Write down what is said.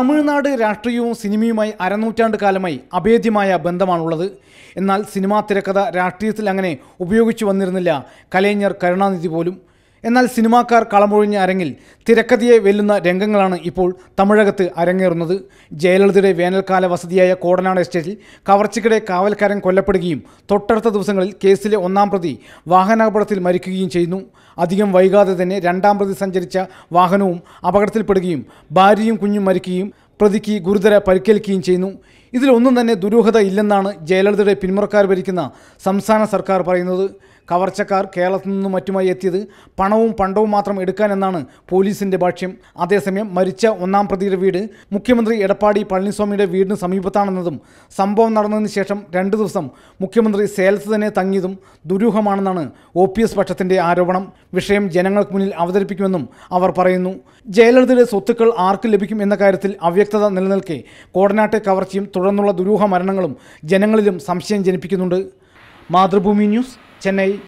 തമിഴ്നാട് രാഷ്ട്രീയവും സിനിമയുമായി അരനൂറ്റാണ്ട് കാലമായി അഭേദ്യമായ ബന്ധമാണുള്ളത്. എന്നാൽ സിനിമാ തിരക്കഥ രാഷ്ട്രീയത്തിൽ അങ്ങനെ ഉപയോഗിച്ചു വന്നിരുന്നില്ല. കലൈഞ്ഞർ കരുണാനിധി പോലും. എന്നാൽ സിനിമാക്കാർ കളമൊഴിഞ്ഞ അരങ്ങിൽ തിരക്കഥയെ വെല്ലുന്ന രംഗങ്ങളാണ് ഇപ്പോൾ തമിഴകത്ത് അരങ്ങേറുന്നത്. ജയലളിതയുടെ വേനൽക്കാല വസതിയായ കോടനാട് എസ്റ്റേറ്റിൽ കവർച്ചയ്ക്കിടെ കാവൽക്കാരൻ കൊല്ലപ്പെടുകയും തൊട്ടടുത്ത ദിവസങ്ങളിൽ കേസിലെ ഒന്നാം പ്രതി വാഹനാപകടത്തിൽ മരിക്കുകയും ചെയ്യുന്നു. അധികം വൈകാതെ തന്നെ രണ്ടാം പ്രതി സഞ്ചരിച്ച വാഹനവും അപകടത്തിൽപ്പെടുകയും ഭാര്യയും കുഞ്ഞും മരിക്കുകയും പ്രതിക്ക് ഗുരുതര പരിക്കേൽക്കുകയും ചെയ്യുന്നു. ഇതിലൊന്നും തന്നെ ദുരൂഹത ഇല്ലെന്നാണ് ജയലളിതയുടെ പിന്മുറക്കാർ ഭരിക്കുന്ന സംസ്ഥാന സർക്കാർ പറയുന്നത്. കവർച്ചക്കാർ കേരളത്തിൽ നിന്നും മറ്റുമായി എത്തിയത് പണവും പണ്ടവും മാത്രം എടുക്കാനെന്നാണ് പോലീസിന്റെ ഭാഷ്യം. അതേസമയം മരിച്ച ഒന്നാം പ്രതിയുടെ വീട് മുഖ്യമന്ത്രി എടപ്പാടി പളനിസ്വാമിയുടെ വീടിന് സമീപത്താണെന്നതും സംഭവം നടന്നതിന് ശേഷം രണ്ട് ദിവസം മുഖ്യമന്ത്രി സേലത്ത് തന്നെ തങ്ങിയതും ദുരൂഹമാണെന്നാണ് ഒ പി എസ് പക്ഷത്തിന്റെ ആരോപണം. വിഷയം ജനങ്ങൾക്ക് മുന്നിൽ അവതരിപ്പിക്കുമെന്നും അവർ പറയുന്നു. ജയലളിതയുടെ സ്വത്തുക്കൾ ആർക്ക് ലഭിക്കും എന്ന കാര്യത്തിൽ അവ്യക്തത നിലനിൽക്കെ കോടനാട്ടെ കവർച്ചയും തുടർന്നുള്ള ദുരൂഹ മരണങ്ങളും ജനങ്ങളിലും സംശയം ജനിപ്പിക്കുന്നുണ്ട്. മാതൃഭൂമി ന്യൂസ് ചെന്നൈ.